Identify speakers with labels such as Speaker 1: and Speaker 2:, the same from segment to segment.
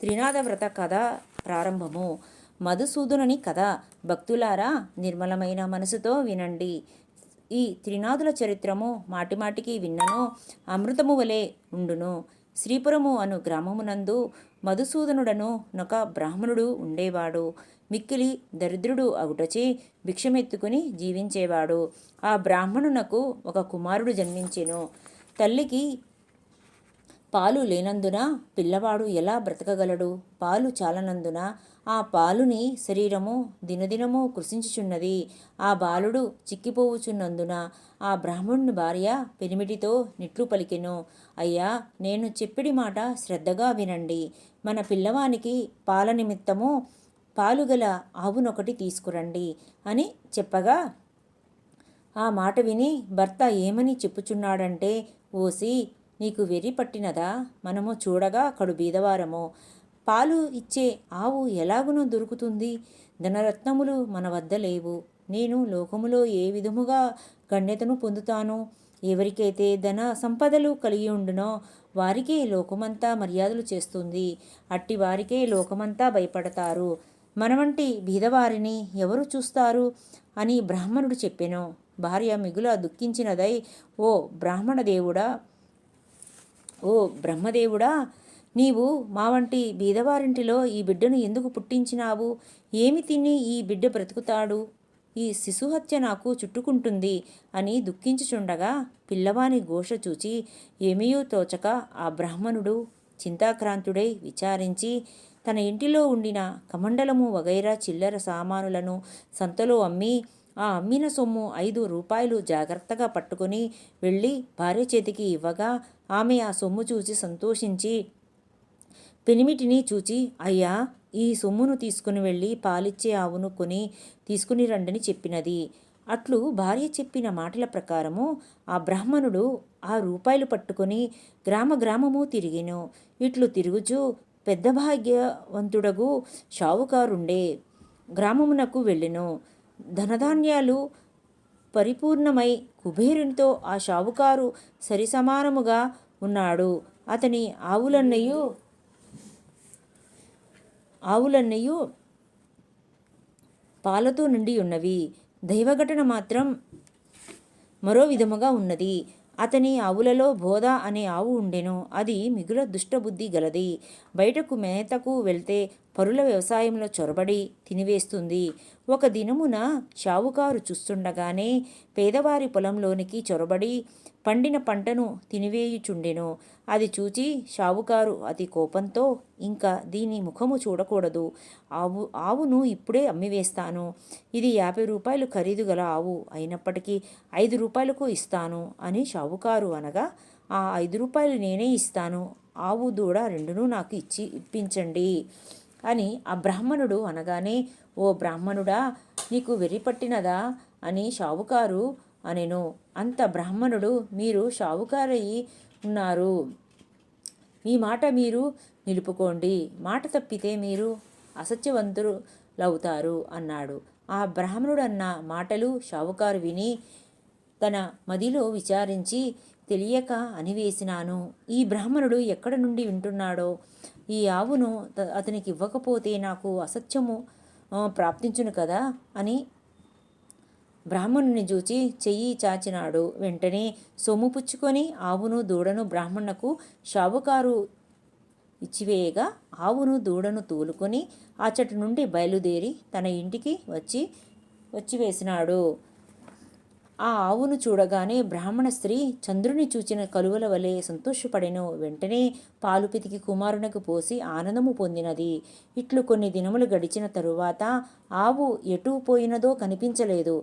Speaker 1: త్రినాథ వ్రత కథ ప్రారంభము. మధుసూదనుని కథ. భక్తులారా నిర్మలమైన మనసుతో వినండి. ఈ త్రినాదుల చరిత్రము మాటిమాటికి విన్నను అమృతము వలె ఉండును. శ్రీపురము అను గ్రామమునందు మధుసూదనుడను నొక బ్రాహ్మణుడు ఉండేవాడు. మిక్కిలి దరిద్రుడు అగుటచి భిక్షమెత్తుకుని జీవించేవాడు. ఆ బ్రాహ్మణునకు ఒక కుమారుడు జన్మించెను. తల్లికి పాలు లేనందున పిల్లవాడు ఎలా బ్రతకగలడు? పాలు చాలనందున ఆ పాలుని శరీరము దినదినము కృషించుచున్నది. ఆ బాలుడు చిక్కిపోవుచున్నందున ఆ బ్రాహ్మణుని భార్య పెనిమిటితో నిట్లు పలికెను. అయ్యా నేను చెప్పిడి మాట శ్రద్ధగా వినండి. మన పిల్లవానికి పాల నిమిత్తము పాలుగల ఆవునొకటి తీసుకురండి అని చెప్పగా ఆ మాట విని భర్త ఏమని చెప్పుచున్నాడంటే ఓసి నీకు వెర్రి పట్టినదా? మనము చూడగా కడు బీదవారము. పాలు ఇచ్చే ఆవు ఎలాగునో దొరుకుతుంది. ధనరత్నములు మన వద్ద లేవు. నేను లోకములో ఏ విధముగా గణ్యతను పొందుతాను? ఎవరికైతే ధన సంపదలు కలిగి ఉండునో వారికే లోకమంతా మర్యాదలు చేస్తుంది. అట్టి వారికే లోకమంతా భయపడతారు. మన వంటి బీదవారిని ఎవరు చూస్తారు? అని బ్రాహ్మణుడు చెప్పెను. భార్య మిగుల దుఃఖించినదై ఓ బ్రాహ్మణ దేవుడా ఓ బ్రహ్మదేవుడా నీవు మా వంటి బీదవారింటిలో ఈ బిడ్డను ఎందుకు పుట్టించినావు? ఏమి తిని ఈ బిడ్డ బ్రతుకుతాడు? ఈ శిశుహత్య నాకు చుట్టుకుంటుంది అని దుఃఖించుచుండగా పిల్లవాని ఘోష చూచి ఏమీయూ తోచక ఆ బ్రాహ్మణుడు చింతాక్రాంతుడై విచారించి తన ఇంటిలో ఉండిన కమండలము వగైరా చిల్లర సామానులను సంతలో అమ్మి ఆ అమ్మిన సొమ్ము ఐదు రూపాయలు జాగ్రత్తగా పట్టుకుని వెళ్ళి భార్య చేతికి ఇవ్వగా ఆమె ఆ సొమ్ము చూసి సంతోషించి పెనిమిటిని చూచి అయ్యా ఈ సొమ్మును తీసుకుని వెళ్ళి పాలిచ్చే ఆవును కొని తీసుకుని రండని చెప్పినది. అట్లు భార్య చెప్పిన మాటల ప్రకారము ఆ బ్రాహ్మణుడు ఆ రూపాయలు పట్టుకొని గ్రామ గ్రామము తిరిగిను. ఇట్లు తిరుగుచూ పెద్ద భాగ్యవంతుడగు షావుకారుండే గ్రామమునకు వెళ్ళెను. ధనధాన్యాలు పరిపూర్ణమై కుబేరునితో ఆ షావుకారు సరిసమానముగా ఉన్నాడు. అతని ఆవులన్నయు ఆవులన్నయు పాలతో నిండి ఉన్నవి. దైవఘటన మాత్రం మరో విధముగా ఉన్నది. అతని ఆవులలో బోధ అనే ఆవు ఉండెను. అది మిగుల దుష్టబుద్ధి గలది. బయటకు మేతకు వెళ్తే పరుల వ్యవసాయంలో చొరబడి తినివేస్తుంది. ఒక దినమున షావుకారు చూస్తుండగానే పేదవారి పొలంలోనికి చొరబడి పండిన పంటను తినివేయుచుండెను. అది చూచి షావుకారు అతి కోపంతో ఇంకా దీని ముఖము చూడకూడదు. ఆవు ఆవును ఇప్పుడే అమ్మివేస్తాను. ఇది యాభై రూపాయలు ఖరీదు గల ఆవు. అయినప్పటికీ ఐదు రూపాయలకు ఇస్తాను అని షావుకారు అనగా ఆ ఐదు రూపాయలు నేనే ఇస్తాను. ఆవు దూడ రెండును నాకు ఇచ్చి ఇప్పించండి అని ఆ బ్రాహ్మణుడు అనగానే ఓ బ్రాహ్మణుడా నీకు వెర్రిపట్టినదా అని షావుకారు అనెను. అంత బ్రాహ్మణుడు మీరు షావుకారయి ఉన్నారు. మీ మాట మీరు నిలుపుకోండి. మాట తప్పితే మీరు అసత్యవంతులవుతారు అన్నాడు. ఆ బ్రాహ్మణుడు అన్న మాటలు షావుకారు విని తన మదిలో విచారించి తెలియక అనివేసినాను ఈ బ్రాహ్మణుడు ఎక్కడ నుండి వింటున్నాడో? ఈ ఆవును అతనికి ఇవ్వకపోతే నాకు అసత్యము ప్రాప్తించును కదా? అని బ్రాహ్మణుని చూచి చెయ్యి చాచినాడు. వెంటనే సొమ్ము పుచ్చుకొని ఆవును దూడను బ్రాహ్మణకు షావుకారు ఇచ్చివేయగా ఆవును దూడను తూలుకొని అచ్చటి నుండి బయలుదేరి తన ఇంటికి వచ్చి వచ్చివేసినాడు ఆ ఆవును చూడగానే బ్రాహ్మణ స్త్రీ చంద్రుని చూచిన కలువల వలె సంతోషపడెను. వెంటనే పాలు పితికి కుమారునికి పోసి ఆనందము పొందినది. ఇట్లు కొన్ని దినములు గడిచిన తరువాత ఆవు ఎటు పోయినదో కనిపించలేదు.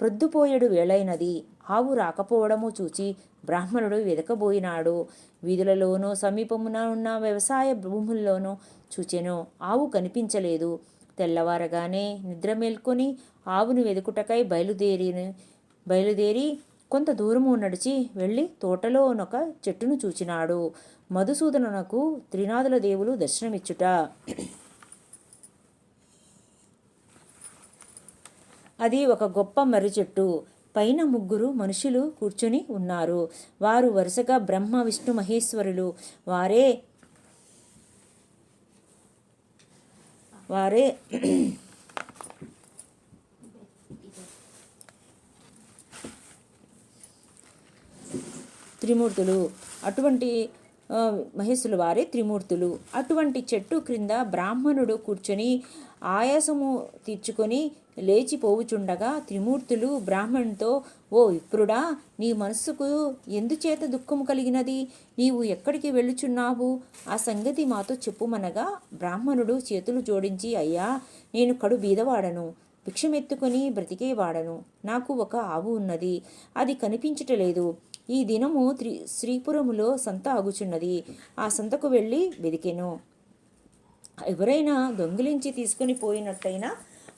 Speaker 1: ప్రొద్దుపోయడు వేళైనది. ఆవు రాకపోవడము చూచి బ్రాహ్మణుడు వెదకబోయినాడు. వీధులలోనో సమీపమున ఉన్న వ్యవసాయ భూముల్లోనో చూచెను. ఆవు కనిపించలేదు. తెల్లవారగానే నిద్ర మేల్కొని ఆవును వెదుకుటకై బయలుదేరిన. బయలుదేరి కొంత దూరము నడిచి వెళ్ళి తోటలో ఒక చెట్టును చూచినాడు. మధుసూదనునకు త్రినాథుల దేవులు దర్శనమిచ్చుట. అది ఒక గొప్ప మర్రి చెట్టు. పైన ముగ్గురు మనుషులు కూర్చుని ఉన్నారు. వారు వరుసగా బ్రహ్మ విష్ణు మహేశ్వరులు. వారే వారే త్రిమూర్తులు. అటువంటి ఆ, వారే త్రిమూర్తులు. అటువంటి చెట్టు క్రింద బ్రాహ్మణుడు కూర్చొని ఆయాసము తీర్చుకొని లేచిపోవుచుండగా త్రిమూర్తులు బ్రాహ్మణుతో ఓ విప్రుడా నీ మనస్సుకు ఎందుచేత దుఃఖము కలిగినది? నీవు ఎక్కడికి వెళ్ళుచున్నావు? ఆ సంగతి మాతో చెప్పుమనగా బ్రాహ్మణుడు చేతులు జోడించి అయ్యా నేను కడు బీదవాడను. భిక్షమెత్తుకొని బ్రతికేవాడను. నాకు ఒక ఆవు ఉన్నది. అది కనిపించటలేదు. ఈ దినము త్రి శ్రీపురములో సంత ఆగుచున్నది. ఆ సంతకు వెళ్ళి వెదికెను. ఎవరైనా దొంగిలించి తీసుకుని పోయినట్టయినా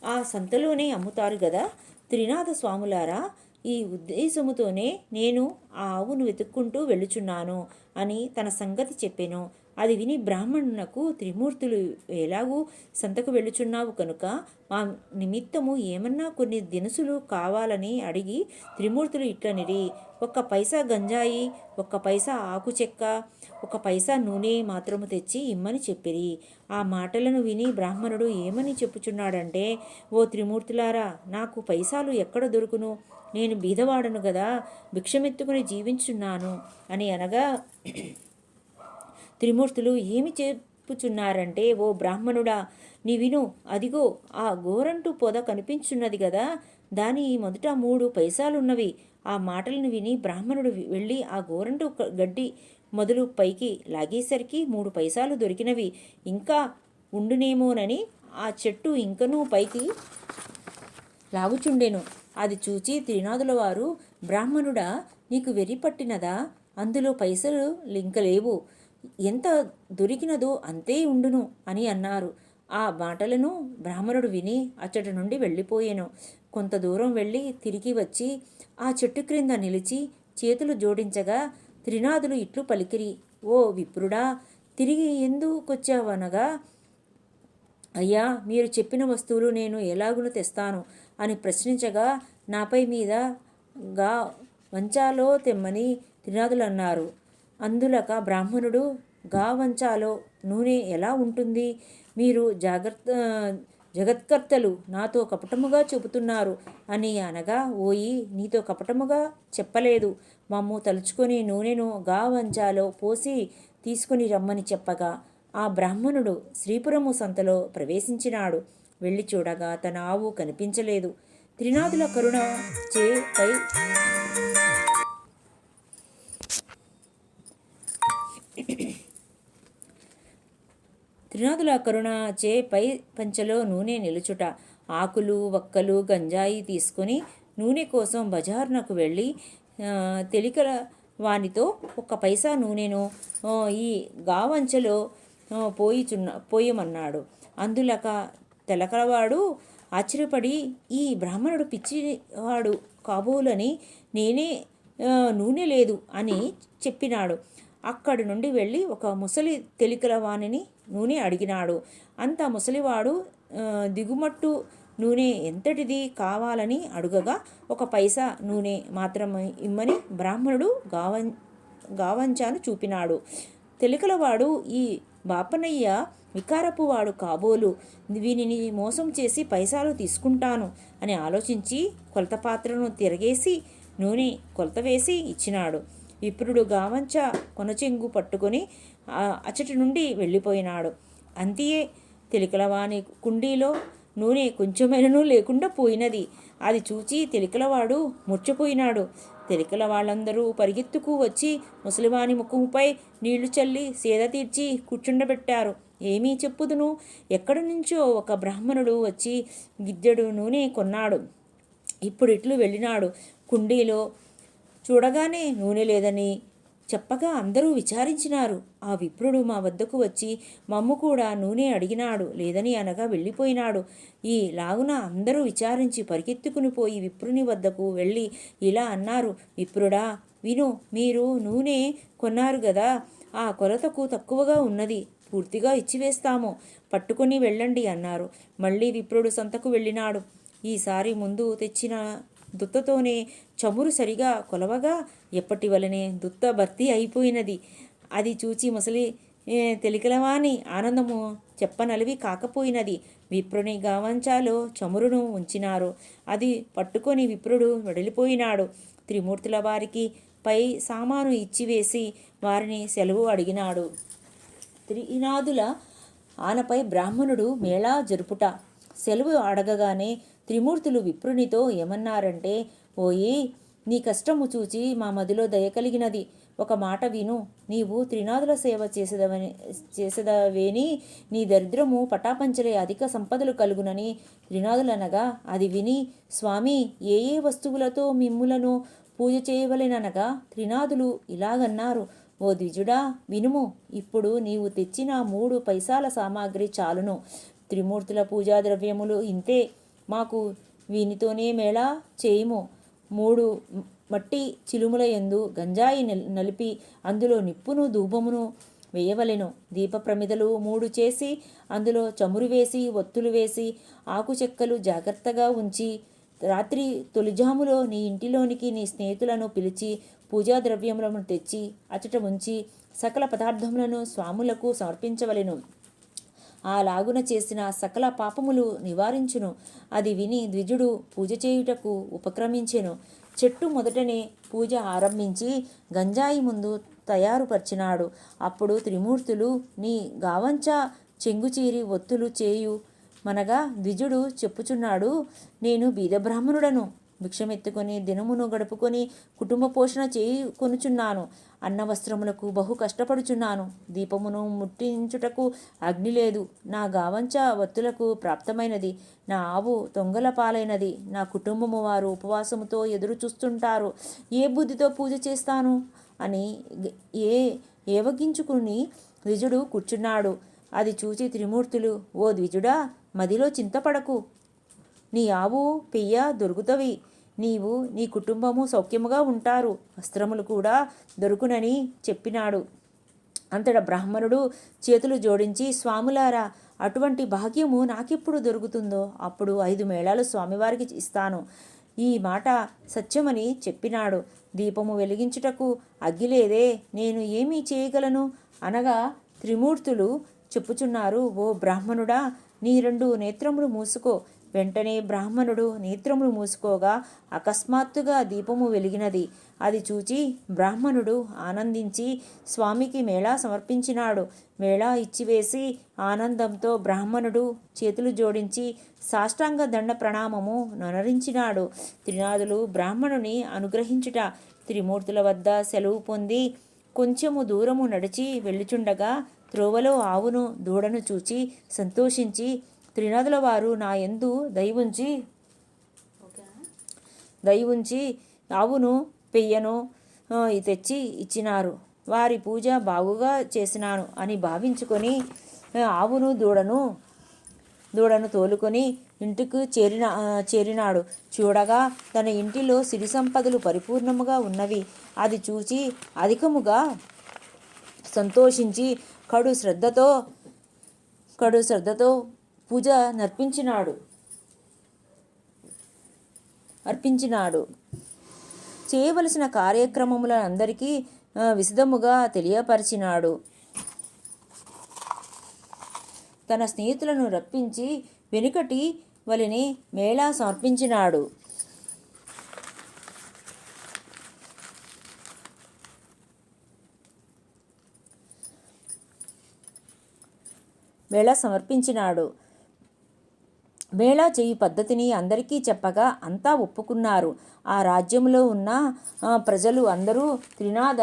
Speaker 1: ఆ సంతలోనే అమ్ముతారు కదా త్రినాథ స్వాములారా ఈ ఉద్దేశముతోనే నేను ఆ ఆవును వెతుక్కుంటూ వెళ్ళుచున్నాను అని తన సంగతి చెప్పెను. అది విని బ్రాహ్మణునకు త్రిమూర్తులు ఎలాగూ సంతకు వెళ్ళుచున్నావు కనుక మా నిమిత్తము ఏమన్నా కొన్ని దినుసులు కావాలని అడిగి త్రిమూర్తులు ఇట్లనిరి ఒక్క పైసా గంజాయి ఒక్క పైసా ఆకు చెక్క ఒక పైసా నూనె మాత్రము తెచ్చి ఇమ్మని చెప్పిరి. ఆ మాటలను విని బ్రాహ్మణుడు ఏమని చెప్పుచున్నాడంటే ఓ త్రిమూర్తులారా నాకు పైసాలు ఎక్కడ దొరుకును? నేను బీదవాడను కదా భిక్షమెత్తుకుని జీవించున్నాను అని అనగా త్రిమూర్తులు ఏమి చెప్పుచున్నారంటే ఓ బ్రాహ్మణుడా నీ విను అదిగో ఆ గోరంటు పొద కనిపించున్నది కదా దాని మొదట మూడు పైసాలున్నవి. ఆ మాటలను విని బ్రాహ్మణుడు వెళ్ళి ఆ గోరంటు గడ్డి మొదలు పైకి లాగేసరికి మూడు పైసాలు దొరికినవి. ఇంకా ఉండునేమోనని ఆ చెట్టు ఇంకనూ పైకి లాగుచుండెను. అది చూచి త్రినాథుల వారు బ్రాహ్మణుడా నీకు వెర్రి పట్టినదా? అందులో పైసలు లింక లేవు ఎంత దొరికినదో అంతే ఉండును అని అన్నారు. ఆ మాటలను బ్రాహ్మణుడు విని అచ్చటి నుండి వెళ్ళిపోయాను. కొంత దూరం వెళ్ళి తిరిగి వచ్చి ఆ చెట్టు క్రింద నిలిచి చేతులు జోడించగా త్రినాథులు ఇట్లు పలికిరి. ఓ విప్రుడా తిరిగి ఎందుకొచ్చావనగా? అయ్యా మీరు చెప్పిన వస్తువులు నేను ఎలాగును తెస్తాను అని ప్రశ్నించగా నాపై మీద గా వంచాలో తెమ్మని త్రినాథులు అన్నారు. అందులక బ్రాహ్మణుడు గా వంచాలో నూనె ఎలా ఉంటుంది? మీరు జాగ్రత్త జగత్కర్తలు నాతో కపటముగా చెబుతున్నారు అని అనగా ఓయి నీతో కపటముగా చెప్పలేదు. మమ్ము తలుచుకొని నూనెను గా వంచాలో పోసి తీసుకుని రమ్మని చెప్పగా ఆ బ్రాహ్మణుడు శ్రీపురము సంతలో ప్రవేశించినాడు. వెళ్ళి చూడగా తన ఆవు కనిపించలేదు. త్రినాథుల కరుణ చే పై త్రినాథుల కరుణ చే పై పంచలో నూనె నిలుచుట. ఆకులు వక్కలు గంజాయి తీసుకొని నూనె కోసం బజార్నకు వెళ్ళి తెలికల వానితో ఒక పైసా నూనెను ఈ గావంచలో పోయిచున్న పోయమన్నాడు. అందులక తెలకలవాడు ఆశ్చర్యపడి ఈ బ్రాహ్మణుడు పిచ్చివాడు కాబోలని నేనే నూనె లేదు అని చెప్పినాడు. అక్కడి నుండి వెళ్ళి ఒక ముసలి తెలికల వాణిని నూనె అడిగినాడు. అంత ముసలివాడు దిగుమట్టు నూనె ఎంతటిది కావాలని అడుగగా ఒక పైసా నూనె మాత్రం ఇమ్మని బ్రాహ్మణుడు గావం గావంచాను చూపినాడు. తెలికలవాడు ఈ బాపనయ్య వికారపు వాడు కాబోలు వీనిని మోసం చేసి పైసాలు తీసుకుంటాను అని ఆలోచించి కొలత పాత్రను తిరగేసి నూనె కొలత వేసి ఇచ్చినాడు. విప్రుడు గావంచ కొనచెంగు పట్టుకొని అచ్చటి నుండి వెళ్ళిపోయినాడు. అంతియే తెలికలవాని కుండీలో నూనె కొంచెమైనను లేకుండా పోయినది. అది చూచి తెలికలవాడు ముర్చిపోయినాడు. తెలికల వాళ్ళందరూ పరిగెత్తుకు వచ్చి ముసలివాని ముఖముపై నీళ్ళు చల్లి సేద తీర్చి కూర్చుండబెట్టారు. ఏమీ చెప్పుదును? ఎక్కడి నుంచో ఒక బ్రాహ్మణుడు వచ్చి గిద్దెడు నూనె కొన్నాడు. ఇప్పుడు ఇట్లు వెళ్ళినాడు. కుండీలో చూడగానే నూనె లేదని చెప్పగా అందరూ విచారించినారు. ఆ విప్రుడు మా వద్దకు వచ్చి మమ్ము కూడా నూనె అడిగినాడు లేదని అనగా వెళ్ళిపోయినాడు. ఈ లాగున అందరూ విచారించి పరిగెత్తుకుని పోయి విప్రుని వద్దకు వెళ్ళి ఇలా అన్నారు విప్రుడా విను మీరు నూనె కొన్నారు కదా ఆ కొలతకు తక్కువగా ఉన్నది పూర్తిగా ఇచ్చివేస్తాము పట్టుకొని వెళ్ళండి అన్నారు. మళ్ళీ విప్రుడు సంతకు వెళ్ళినాడు. ఈసారి ముందు తెచ్చిన దుత్తతోనే చమురు సరిగా కొలవగా ఎప్పటి వలనే దుత్త భర్తీ అయిపోయినది. అది చూచి ముసలి తెలికలవాని ఆనందము చెప్పనలివి కాకపోయినది. విప్రుని గావంచాలో చమురును ఉంచినారు. అది పట్టుకొని విప్రుడు వెడలిపోయినాడు. త్రిమూర్తుల వారికి పై సామాను ఇచ్చివేసి వారిని సెలవు అడిగినాడు. త్రినాదుల ఆనపై బ్రాహ్మణుడు మేళా జరుపుట. సెలవు అడగగానే త్రిమూర్తులు విప్రునితో ఏమన్నారంటే ఓయి నీ కష్టము చూచి మా మదిలో దయ కలిగినది. ఒక మాట విను. నీవు త్రినాథుల సేవ చేసేదవని చేసేదవేని నీ దరిద్రము పటాపంచలే అధిక సంపదలు కలుగునని త్రినాథులనగా అది విని స్వామి ఏ ఏ వస్తువులతో మిమ్ములను పూజ చేయవలెననగా త్రినాథులు ఇలాగన్నారు. ఓ ద్విజుడా వినుము. ఇప్పుడు నీవు తెచ్చిన మూడు పైసాల సామాగ్రి చాలును. త్రిమూర్తుల పూజా ద్రవ్యములు ఇంతే. మాకు వీనితోనే మేళా చేయము. మూడు మట్టి చిలుముల యందు గంజాయి నలిపి అందులో నిప్పును ధూపమును వేయవలెను. దీప ప్రమిదలు మూడు చేసి అందులో చమురు వేసి ఒత్తులు వేసి ఆకు చెక్కలు జాగ్రత్తగా ఉంచి రాత్రి తొలిజాములో నీ ఇంటిలోనికి నీ స్నేహితులను పిలిచి పూజా ద్రవ్యములను తెచ్చి అచట ఉంచి సకల పదార్థములను స్వాములకు సమర్పించవలెను. ఆ లాగున చేసిన సకల పాపములు నివారించును. అది విని ద్విజుడు పూజ చేయుటకు ఉపక్రమించెను. చెట్టు మొదటనే పూజ ఆరంభించి గంజాయి ముందు తయారుపరిచినాడు. అప్పుడు త్రిమూర్తులు నీ గావంచ చెంగుచీరి ఒత్తులు చేయు మనగా ద్విజుడు చెప్పుచున్నాడు నేను బీదబ్రాహ్మణుడను. భిక్షమెత్తుకొని దినమును గడుపుకొని కుటుంబ పోషణ చేయి కొనుచున్నాను అన్న వస్త్రములకు బహు కష్టపడుచున్నాను. దీపమును ముట్టించుటకు అగ్ని లేదు. నా గావంచ వత్తులకు ప్రాప్తమైనది. నా ఆవు తొంగల పాలైనది. నా కుటుంబము వారు ఉపవాసముతో ఎదురు చూస్తుంటారు ఏ బుద్ధితో పూజ చేస్తాను? అని ఏ ఏవగించుకుని ద్విజుడు కూర్చున్నాడు. అది చూచి త్రిమూర్తులు ఓ ద్విజుడా మదిలో చింతపడకు. నీ ఆవు పెయ్య దొరుకుతవి. నీవు నీ కుటుంబము సౌఖ్యముగా ఉంటారు. వస్త్రములు కూడా దొరుకునని చెప్పినాడు. అంతట బ్రాహ్మణుడు చేతులు జోడించి స్వాములారా అటువంటి భాగ్యము నాకెప్పుడు దొరుకుతుందో అప్పుడు ఐదు మేళాలు స్వామివారికి ఇస్తాను. ఈ మాట సత్యమని చెప్పినాడు. దీపము వెలిగించుటకు అగ్గిలేదే నేను ఏమీ చేయగలను? అనగా త్రిమూర్తులు చెప్పుచున్నారు ఓ బ్రాహ్మణుడా నీ రెండు నేత్రములు మూసుకో. వెంటనే బ్రాహ్మణుడు నేత్రములు మూసుకోగా అకస్మాత్తుగా దీపము వెలిగినది. అది చూచి బ్రాహ్మణుడు ఆనందించి స్వామికి మేళా సమర్పించినాడు. మేళా ఇచ్చివేసి ఆనందంతో బ్రాహ్మణుడు చేతులు జోడించి సాష్టాంగ దండ ప్రణామము నొనరించినాడు. త్రినాథులు బ్రాహ్మణుని అనుగ్రహించుట త్రిమూర్తుల వద్ద సెలవు పొంది కొంచెము దూరము నడిచి వెళ్ళుచుండగా త్రోవలో ఆవును దూడను చూచి సంతోషించి త్రినాదుల వారు నా ఎందు దయవుంచి దయవుంచి ఆవును పెయ్యను తెచ్చి ఇచ్చినారు. వారి పూజ బాగుగా చేసినాను అని భావించుకొని ఆవును దూడను దూడను తోలుకొని ఇంటికి చేరిన చేరినాడు. చూడగా తన ఇంటిలో సిరి సంపదలు పరిపూర్ణముగా ఉన్నవి. అది చూచి అధికముగా సంతోషించి కడు శ్రద్ధతో కడు శ్రద్ధతో పూజ నర్పించినాడు. అర్పించినాడు. చేయవలసిన కార్యక్రమములందరికీ విశదముగా తెలియపరిచినాడు. తన స్నేహితులను రప్పించి వెనుకటి వలిని మేళా సమర్పించినాడు. మేళా సమర్పించినాడు. వేళా చేయు పద్ధతిని అందరికీ చెప్పగా అంతా ఒప్పుకున్నారు. ఆ రాజ్యంలో ఉన్న ప్రజలు అందరూ త్రినాద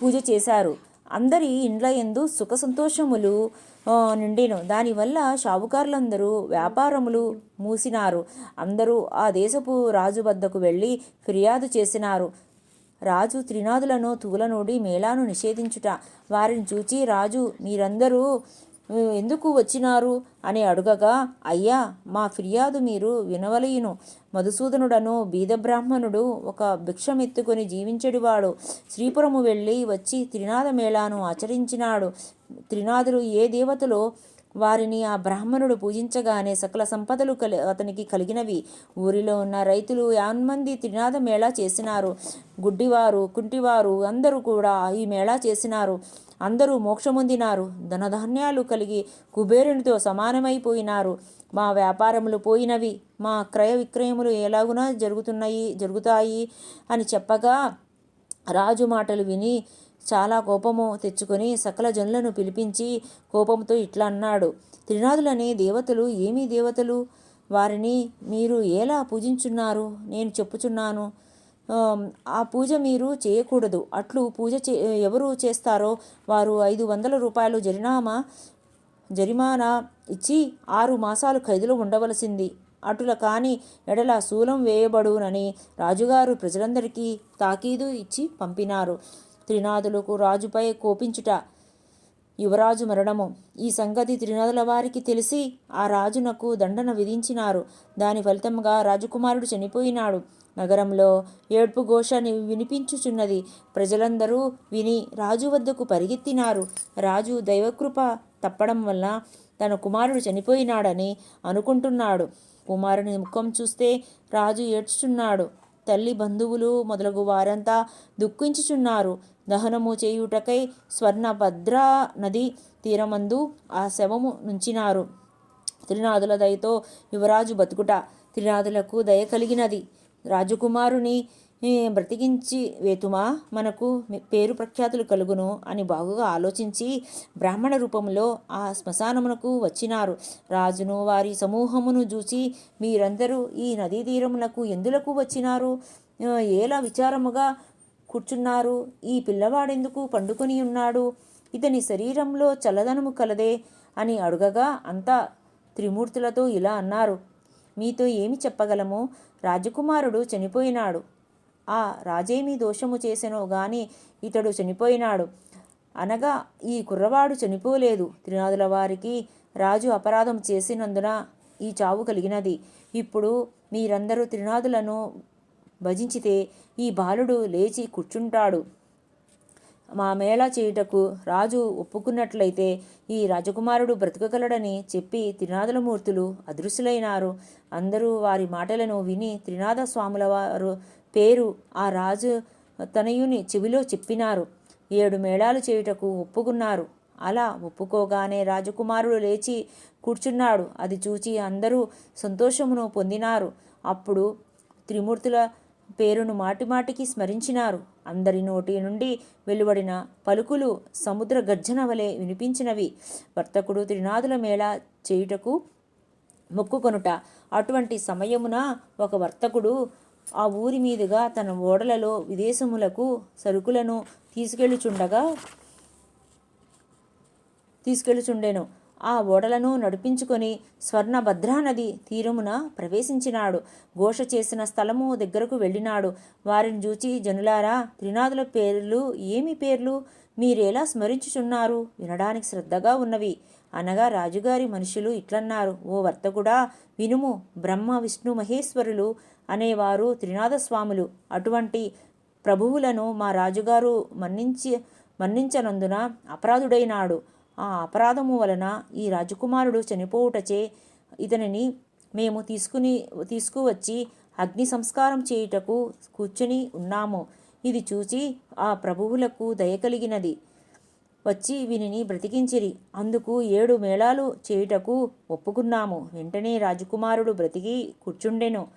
Speaker 1: పూజ చేశారు. అందరి ఇండ్ల ఎందు సుఖ సంతోషములు ఆ, నిండెను. దానివల్ల షావుకారులందరూ వ్యాపారములు మూసినారు. అందరూ ఆ దేశపు రాజు వద్దకు వెళ్ళి ఫిర్యాదు చేసినారు. రాజు త్రినాదులను తూలనూడి మేళాను నిషేధించుట. వారిని చూచి రాజు మీరందరూ మేము ఎందుకు వచ్చినారు? అని అడుగగా అయ్యా మా ఫిర్యాదు మీరు వినవలయును. మధుసూదనుడను బీదబ్రాహ్మణుడు ఒక భిక్షమెత్తుకొని జీవించెడివాడు. శ్రీపురము వెళ్ళి వచ్చి త్రినాద మేళాను ఆచరించినాడు. త్రినాదులు ఏ దేవతలో? వారిని ఆ బ్రాహ్మణుడు పూజించగానే సకల సంపదలు కలి అతనికి కలిగినవి. ఊరిలో ఉన్న రైతులు యాన్మంది త్రినాద మేళా చేసినారు. గుడ్డివారు కుంటివారు అందరూ కూడా ఈ మేళా చేసినారు. అందరూ మోక్షముందినారు. ధనధాన్యాలు కలిగి కుబేరునితో సమానమైపోయినారు. మా వ్యాపారములు పోయినవి మా క్రయ విక్రయములు ఎలాగునా జరుగుతున్నాయి జరుగుతాయి అని చెప్పగా రాజు మాటలు విని చాలా కోపము తెచ్చుకొని సకల జనులను పిలిపించి కోపంతో ఇట్లా అన్నాడు. త్రినాథులనే దేవతలు ఏమీ దేవతలు? వారిని మీరు ఎలా పూజించున్నారు? నేను చెప్పుచున్నాను. ఆ పూజ మీరు చేయకూడదు. అట్లు పూజ చే ఎవరు చేస్తారో వారు ఐదు వందల రూపాయలు జరినామా జరిమానా ఇచ్చి ఆరు మాసాలు ఖైదులో ఉండవలసింది. అటుల కాని ఎడల శూలం వేయబడునని రాజుగారు ప్రజలందరికీ తాకీదు ఇచ్చి పంపినారు. త్రినాథులకు రాజుపై కోపించుట యువరాజు మరణము. ఈ సంగతి త్రినాథుల వారికి తెలిసి ఆ రాజునకు దండన విధించినారు. దాని ఫలితంగా రాజకుమారుడు చనిపోయినాడు. నగరంలో ఏడ్పు ఘోషని వినిపించుచున్నది. ప్రజలందరూ విని రాజు వద్దకు పరిగెత్తినారు. రాజు దైవకృప తప్పడం వల్ల తన కుమారుడు చనిపోయినాడని అనుకుంటున్నాడు. కుమారుని ముఖం చూస్తే రాజు ఏడ్చుచున్నాడు. తల్లి బంధువులు మొదలగు వారంతా దుఃఖించుచున్నారు. దహనము చేయుటకై స్వర్ణభద్రా నది తీరమందు ఆ శవము నుంచినారు. త్రినాథుల దయతో యువరాజు బతుకుట. త్రినాథులకు దయ కలిగినది. రాజకుమారుని బ్రతికించి వేతుమా? మనకు పేరు ప్రఖ్యాతులు కలుగును అని బాగుగా ఆలోచించి బ్రాహ్మణ రూపంలో ఆ శ్మశానమునకు వచ్చినారు. రాజును వారి సమూహమును చూచి మీరందరూ ఈ నదీ తీరమునకు ఎందులకు వచ్చినారు? ఎలా విచారముగా కూర్చున్నారు? ఈ పిల్లవాడెందుకు పండుకొని ఉన్నాడు? ఇతని శరీరంలో చల్లదనము కలదే అని అడుగగా అంతా త్రిమూర్తులతో ఇలా అన్నారు. మీతో ఏమి చెప్పగలము? రాజకుమారుడు చనిపోయినాడు. ఆ రాజేమి దోషము చేసెనో గాని ఇతడు చనిపోయినాడు. అనగా ఈ కుర్రవాడు చనిపోలేదు. త్రినాథుల వారికి రాజు అపరాధం చేసినందున ఈ చావు కలిగినది. ఇప్పుడు మీరందరూ త్రినాథులను భజించితే ఈ బాలుడు లేచి కూర్చుంటాడు. మా మేళ చేయుటకు రాజు ఒప్పుకున్నట్లయితే ఈ రాజకుమారుడు బ్రతకగలడని చెప్పి త్రినాథులమూర్తులు అదృశ్యులైనారు. అందరూ వారి మాటలను విని త్రినాథ స్వాముల వారు పేరు ఆ రాజు తనయుని చెవిలో చెప్పినారు. ఏడు మేళాలు చేయుటకు ఒప్పుకున్నారు. అలా ఒప్పుకోగానే రాజకుమారుడు లేచి కూర్చున్నాడు. అది చూచి అందరూ సంతోషమును పొందినారు. అప్పుడు త్రిమూర్తుల పేరును మాటిమాటికి స్మరించినారు. అందరి నోటి నుండి వెలువడిన పలుకులు సముద్ర గర్జన వలె వినిపించినవి. వర్తకుడు త్రినాథుల మేళ చేయుటకు మొక్కుకొనుట. అటువంటి సమయమున ఒక వర్తకుడు ఆ ఊరి మీదుగా తన ఓడలలో విదేశములకు సరుకులను తీసుకెళ్ళుచుండగా తీసుకెళ్ళుచుండెను. ఆ ఓడలను నడిపించుకొని స్వర్ణ నది తీరమున ప్రవేశించినాడు. ఘోష చేసిన స్థలము దగ్గరకు వెళ్ళినాడు. వారిని చూచి జనులారా త్రినాథుల పేర్లు ఏమి పేర్లు? మీరేలా స్మరించుచున్నారు? వినడానికి శ్రద్ధగా ఉన్నవి. అనగా రాజుగారి మనుషులు ఇట్లన్నారు ఓ వర్తకుడా వినుము బ్రహ్మ విష్ణు మహేశ్వరులు అనేవారు త్రినాథస్వాములు. అటువంటి ప్రభువులను మా రాజుగారు మన్నించి మన్నించనందున అపరాధుడైనాడు. ఆ అపరాధము వలన ఈ రాజకుమారుడు చనిపోవుటచే ఇతనిని మేము తీసుకుని తీసుకువచ్చి అగ్ని సంస్కారం చేయుటకు కూర్చుని ఉన్నాము. ఇది చూచి ఆ ప్రభువులకు దయ కలిగినది. వచ్చి వీనిని బ్రతికించిరి. అందుకు ఏడు మేళాలు చేయుటకు ఒప్పుకున్నాము. వెంటనే రాజకుమారుడు బ్రతికి కూర్చుండెను.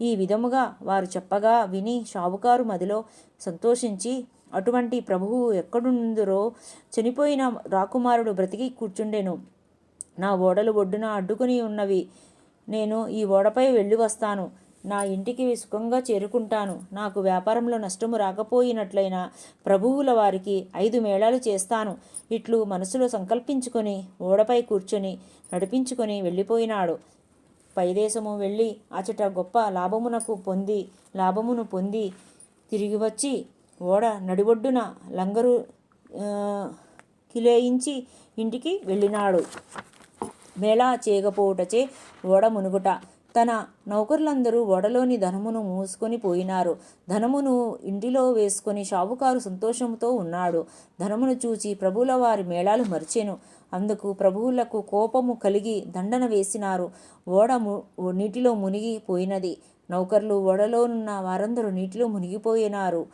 Speaker 1: ఈ విధముగా వారు చెప్పగా విని షావుకారు మదిలో సంతోషించి అటువంటి ప్రభువు ఎక్కడుందరో? చనిపోయిన రాకుమారుడు బ్రతికి కూర్చుండెను. నా ఓడలు ఒడ్డున అడ్డుకుని ఉన్నవి. నేను ఈ ఓడపై వెళ్ళి వస్తాను. నా ఇంటికి సుఖంగా చేరుకుంటాను. నాకు వ్యాపారంలో నష్టము రాకపోయినట్లయినా ప్రభువుల వారికి ఐదు మేళాలు చేస్తాను. ఇట్లు మనసులో సంకల్పించుకొని ఓడపై కూర్చొని నడిపించుకొని వెళ్ళిపోయినాడు. పైదేశము వెళ్ళి అచట గొప్ప లాభమునకు పొంది లాభమును పొంది తిరిగి వచ్చి ఓడ నడిబొడ్డున లంగరు కిలేయించి ఇంటికి వెళ్ళినాడు. మేళా చేయకపోవుటచే ఓడ మునుగుట. తన నౌకర్లందరూ ఓడలోని ధనమును మూసుకొని పోయినారు. ధనమును ఇంటిలో వేసుకొని షావుకారు సంతోషంతో ఉన్నాడు. ధనమును చూచి ప్రభుల వారి మేళాలు మరిచెను. అందుకు ప్రభువులకు కోపము కలిగి దండన వేసినారు. ఓడ నీటిలో మునిగిపోయినది. నౌకర్లు ఓడలోనున్న వారందరూ నీటిలో మునిగిపోయినారు.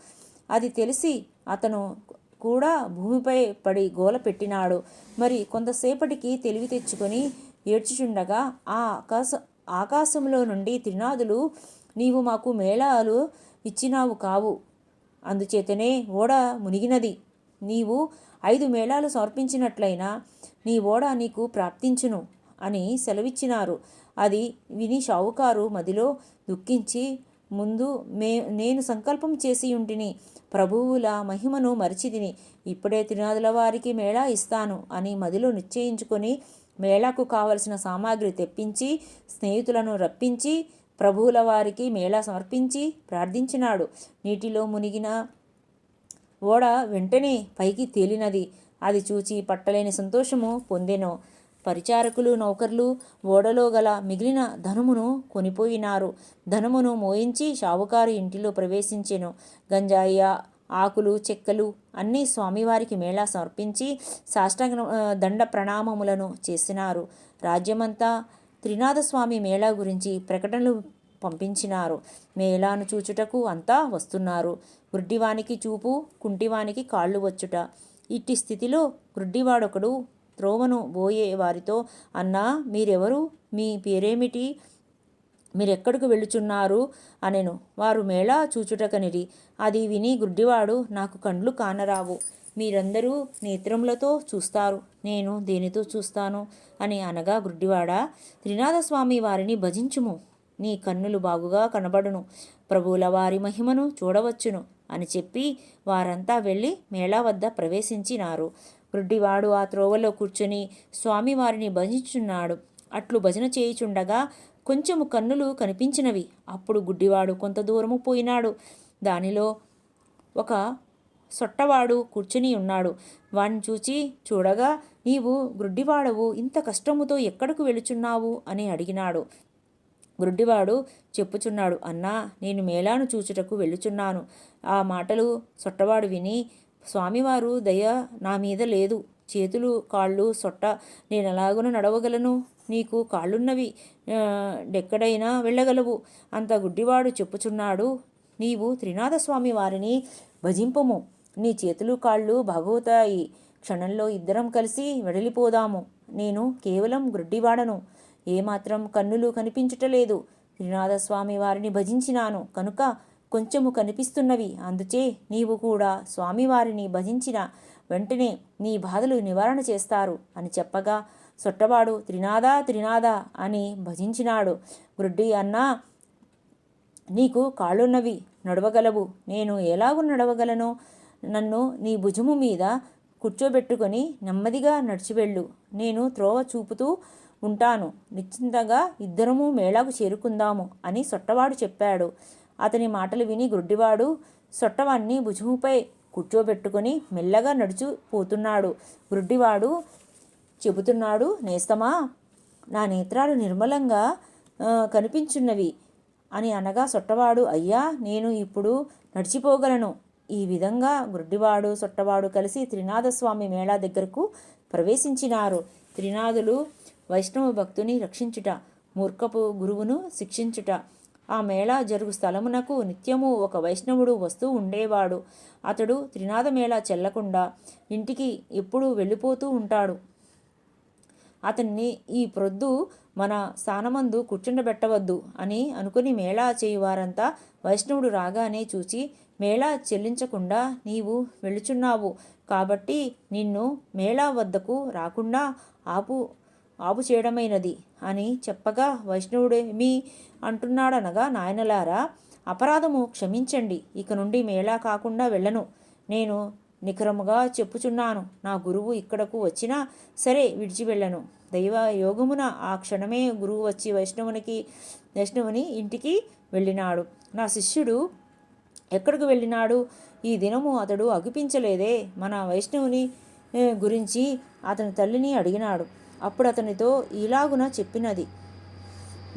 Speaker 1: అది తెలిసి అతను కూడా భూమిపై పడి గోల పెట్టినాడు. మరి కొంతసేపటికి తెలివి తెచ్చుకొని ఏడ్చుచుండగా ఆ ఆకాశ ఆకాశంలో నుండి త్రినాదులు నీవు మాకు మేళాలు ఇచ్చినావు కావు. అందుచేతనే ఓడ మునిగినది. నీవు ఐదు మేళాలు సమర్పించినట్లయినా నీ ఓడ నీకు ప్రాప్తించును అని సెలవిచ్చినారు. అది విని షావుకారు మదిలో దుఃఖించి ముందు మే నేను సంకల్పం చేసి ఉంటిని ప్రభువుల మహిమను మరిచిదిని ఇప్పుడే త్రినాదుల వారికి మేళా ఇస్తాను అని మదిలో నిశ్చయించుకొని మేళాకు కావలసిన సామాగ్రి తెప్పించి స్నేహితులను రప్పించి ప్రభువుల వారికి మేళా సమర్పించి ప్రార్థించినాడు. నీటిలో మునిగిన ఓడ వెంటనే పైకి తేలినది. అది చూచి పట్టలేని సంతోషము పొందెను. పరిచారకులు నౌకర్లు ఓడలో గల మిగిలిన ధనమును కొనిపోయినారు. ధనమును మోయించి షావుకారు ఇంటిలో ప్రవేశించెను. గంజాయ ఆకులు చెక్కలు అన్నీ స్వామివారికి మేళా సమర్పించి సాష్టాంగ దండ ప్రణామములను చేసినారు. రాజ్యమంతా త్రినాథస్వామి మేళా గురించి ప్రకటనలు పంపించినారు. మేళాను చూచుటకు అంతా వస్తున్నారు. గుడ్డివానికి చూపు కుంటివానికి కాళ్ళు వచ్చుట. ఇట్టి స్థితిలో గుడ్డివాడొకడు త్రోవను బోయే వారితో అన్నా మీరెవరు? మీ పేరేమిటి? మీరెక్కడికి వెళ్ళుచున్నారు? అనెను. వారు మేళా చూచుటకనిరి. అది విని గుడ్డివాడు నాకు కండ్లు కానరావు. మీరందరూ నేత్రములతో చూస్తారు. నేను దేనితో చూస్తాను? అని అనగా గుడ్డివాడ త్రినాథస్వామి వారిని భజించుము. నీ కన్నులు బాగుగా కనబడును. ప్రభువుల వారి మహిమను చూడవచ్చును అని చెప్పి వారంతా వెళ్ళి మేళా వద్ద ప్రవేశించినారు. వృడ్డివాడు ఆ త్రోవలో కూర్చుని స్వామివారిని భజించున్నాడు అట్లు భజన చేయుచుండగా కొంచెము కన్నులు కనిపించినవి. అప్పుడు గుడ్డివాడు కొంత దూరము పోయినాడు. దానిలో ఒక సొట్టవాడు కూర్చుని ఉన్నాడు. వాణ్ణి చూచి చూడగా నీవు గుడ్డివాడవు. ఇంత కష్టముతో ఎక్కడకు వెళుచున్నావు అని అడిగినాడు. గుడ్డివాడు చెప్పుచున్నాడు అన్నా నేను మేళాను చూచుటకు వెళ్ళుచున్నాను. ఆ మాటలు సొట్టవాడు విని స్వామివారు దయ నా మీద లేదు. చేతులు కాళ్ళు సొట్ట. నేను ఎలాగను నడవగలను? నీకు కాళ్ళున్నవి ఎక్కడైనా వెళ్ళగలవు. అంత గుడ్డివాడు చెప్పుచున్నాడు నీవు త్రినాథస్వామి వారిని భజింపము. నీ చేతులు కాళ్ళు బాగవుతాయి. క్షణంలో ఇద్దరం కలిసి వెడలిపోదాము. నేను కేవలం గుడ్డివాడను. ఏమాత్రం కన్నులు కనిపించుటలేదు. త్రినాథస్వామి వారిని భజించినాను. కనుక కొంచెము కనిపిస్తున్నవి. అందుచే నీవు కూడా స్వామివారిని భజించిన వెంటనే నీ బాధలు నివారణ చేస్తారు అని చెప్పగా సొట్టవాడు త్రినాదా త్రినాదా అని భజించినాడు. గ్రుడ్డి అన్నా నీకు కాళ్ళున్నవి నడవగలవు. నేను ఎలాగూ నడవగలను? నన్ను నీ భుజము మీద కూర్చోబెట్టుకొని నెమ్మదిగా నడిచివెళ్ళు. నేను త్రోవ చూపుతూ ఉంటాను. నిశ్చింతగా ఇద్దరము మేళాకు చేరుకుందాము అని సొట్టవాడు చెప్పాడు. అతని మాటలు విని గుడ్డివాడు సొట్టవాణ్ణి భుజముపై కూర్చోబెట్టుకొని మెల్లగా నడుచు పోతున్నాడు. గుడ్డివాడు చెబుతున్నాడు నేస్తమా నా నేత్రాలు నిర్మలంగా కనిపించున్నవి అని అనగా సొట్టవాడు అయ్యా నేను ఇప్పుడు నడిచిపోగలను. ఈ విధంగా గుడ్డివాడు సొట్టవాడు కలిసి త్రినాథస్వామి మేళా దగ్గరకు ప్రవేశించినారు. త్రినాథులు వైష్ణవ భక్తుని రక్షించుట మూర్ఖపు గురువును శిక్షించుట. ఆ మేళా జరుగు స్థలమునకు నిత్యము ఒక వైష్ణవుడు వస్తూ ఉండేవాడు. అతడు త్రినాథ మేళా చెల్లకుండా ఇంటికి ఎప్పుడూ వెళ్ళిపోతూ ఉంటాడు. అతన్ని ఈ ప్రొద్దు మన స్థానమందు కూర్చుండబెట్టవద్దు అని అనుకుని మేళా చేయువారంతా వైష్ణవుడు రాగానే చూచి మేళా చెల్లించకుండా నీవు వెళుచున్నావు కాబట్టి నిన్ను మేళా వద్దకు రాకుండా ఆపు ఆపు చేయడమైనది అని చెప్పగా వైష్ణవుడేమి అంటున్నాడనగా నాయనలారా అపరాధము క్షమించండి. ఇక నుండి మేళా కాకుండా వెళ్ళను. నేను నిఖరముగా చెప్పుచున్నాను. నా గురువు ఇక్కడకు వచ్చినా సరే విడిచి వెళ్ళను. దైవ యోగమున ఆ క్షణమే గురువు వచ్చి వైష్ణవునికి వైష్ణవుని ఇంటికి వెళ్ళినాడు. నా శిష్యుడు ఎక్కడికి వెళ్ళినాడు? ఈ దినము అతడు అగుపించలేదే. మన వైష్ణవుని గురించి అతని తల్లిని అడిగినాడు. అప్పుడు అతనితో ఇలాగున చెప్పినది.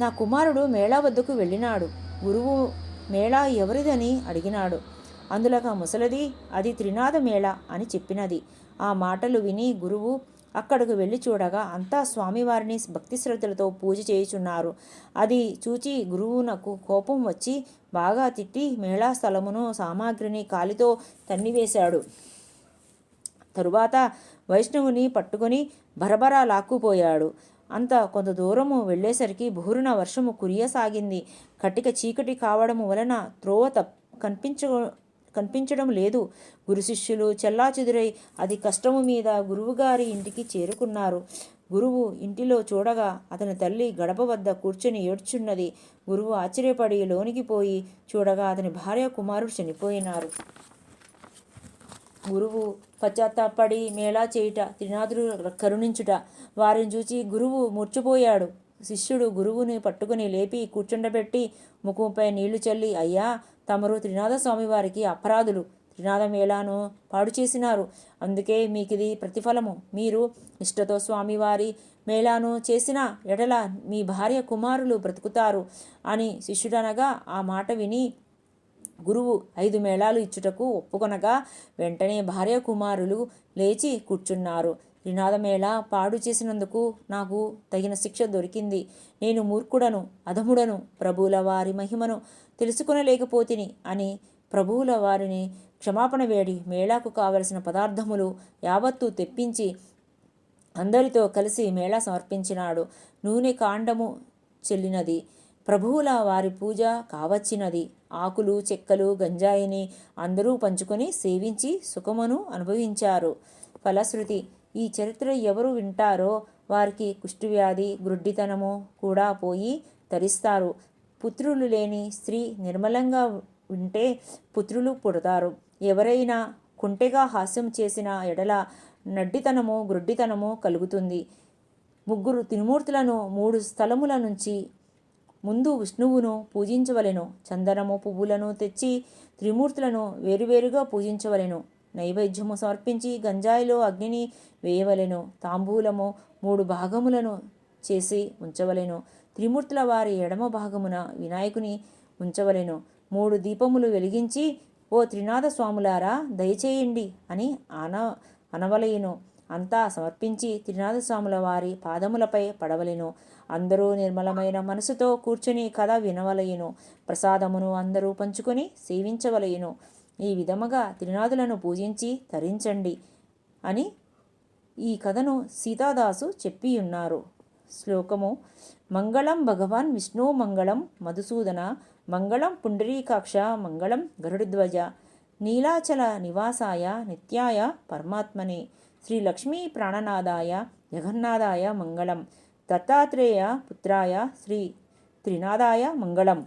Speaker 1: నా కుమారుడు మేళా వద్దకు వెళ్ళినాడు. గురువు మేళా ఎవరిదని అడిగినాడు. అందులోక ముసలది అది త్రినాద మేళ అని చెప్పినది. ఆ మాటలు విని గురువు అక్కడకు వెళ్ళి చూడగా అంతా స్వామివారిని భక్తి శ్రద్ధలతో పూజ చేయుచున్నారు. అది చూచి గురువునకు కోపం వచ్చి బాగా తిట్టి మేళా స్థలమును సామాగ్రిని కాలితో తన్నివేశాడు. తరువాత వైష్ణవుని పట్టుకొని బరబరా లాక్కుపోయాడు. అంత కొంత దూరము వెళ్ళేసరికి బుహురున వర్షము కురియసాగింది. కటిక చీకటి కావడము వలన త్రోవ తప్ కనిపించ కనిపించడం లేదు. గురు శిష్యులు చెల్లాచెదురై అది కష్టము మీద గురువుగారి ఇంటికి చేరుకున్నారు. గురువు ఇంటిలో చూడగా అతని తల్లి గడప వద్ద కూర్చొని ఏడ్చున్నది. గురువు ఆశ్చర్యపడి లోనికి పోయి చూడగా అతని భార్య కుమారుడు చనిపోయినారు. గురువు పశ్చాత్తాపడి మేళా చేయుట త్రినాథుడు కరుణించుట వారిని చూచి గురువు మూర్చిపోయాడు. శిష్యుడు గురువుని పట్టుకుని లేపి కూర్చుండబెట్టి ముఖంపై నీళ్ళు చల్లి అయ్యా తమరు త్రినాథ స్వామివారికి అపరాధులు. త్రినాథ మేళాను పాడు చేసినారు. అందుకే మీకిది ప్రతిఫలము. మీరు ఇష్టతో స్వామివారి మేళాను చేసిన ఎడల మీ భార్య కుమారులు బ్రతుకుతారు అని శిష్యుడనగా ఆ మాట విని గురువు ఐదు మేళాలు ఇచ్చుటకు ఒప్పుకొనగా వెంటనే భార్య కుమారులు లేచి కూర్చున్నారు. త్రినాథమేళ పాడు చేసినందుకు నాకు తగిన శిక్ష దొరికింది. నేను మూర్ఖుడను అధముడను ప్రభువుల వారి మహిమను తెలుసుకునలేకపోతిని అని ప్రభువుల వారిని క్షమాపణ వేడి మేళాకు కావలసిన పదార్థములు యావత్తు తెప్పించి అందరితో కలిసి మేళా సమర్పించినాడు. నూనె కాండము చెల్లినది. ప్రభువుల వారి పూజ కావచ్చినది. ఆకులు చెక్కలు గంజాయిని అందరూ పంచుకొని సేవించి సుఖమును అనుభవించారు. ఫలశ్రుతి ఈ చరిత్ర ఎవరు వింటారో వారికి కుష్ఠవ్యాధి గ్రుడ్డితనము కూడా పోయి తరిస్తారు. పుత్రులు లేని స్త్రీ నిర్మలంగా ఉంటే పుత్రులు పుడతారు. ఎవరైనా కుంటెగా హాస్యం చేసిన ఎడల నడ్డితనము గ్రుడ్డితనము కలుగుతుంది. ముగ్గురు తిరుమూర్తులను మూడు స్థలముల నుంచి ముందు విష్ణువును పూజించవలెను చందనము పువ్వులను తెచ్చి త్రిమూర్తులను వేరువేరుగా పూజించవలెను నైవేద్యము సమర్పించి గంజాయిలో అగ్నిని వేయవలెను తాంబూలము మూడు భాగములను చేసి ఉంచవలెను త్రిమూర్తుల వారి ఎడమ భాగమున వినాయకుని ఉంచవలెను మూడు దీపములు వెలిగించి ఓ త్రినాథ స్వాములారా దయచేయండి అని అన అనవలయను అంతా సమర్పించి త్రినాథస్వాముల వారి పాదములపై పడవలెను. అందరూ నిర్మలమైన మనసుతో కూర్చుని కథ వినవలయను. ప్రసాదమును అందరూ పంచుకొని సేవించవలయను. ఈ విధముగా త్రినాథులను పూజించి తరించండి అని ఈ కథను సీతాదాసు చెప్పియున్నారు. శ్లోకము మంగళం భగవాన్ విష్ణు మంగళం మధుసూదన మంగళం పుండరీకాక్ష మంగళం గరుడధ్వజ నీలాచల నివాసాయ నిత్యాయ పరమాత్మనే శ్రీ లక్ష్మీ ప్రాణనాదాయ జగన్నాథాయ మంగళం దత్తాత్రేయ పుత్రాయ శ్రీ త్రినాదాయ మంగళం.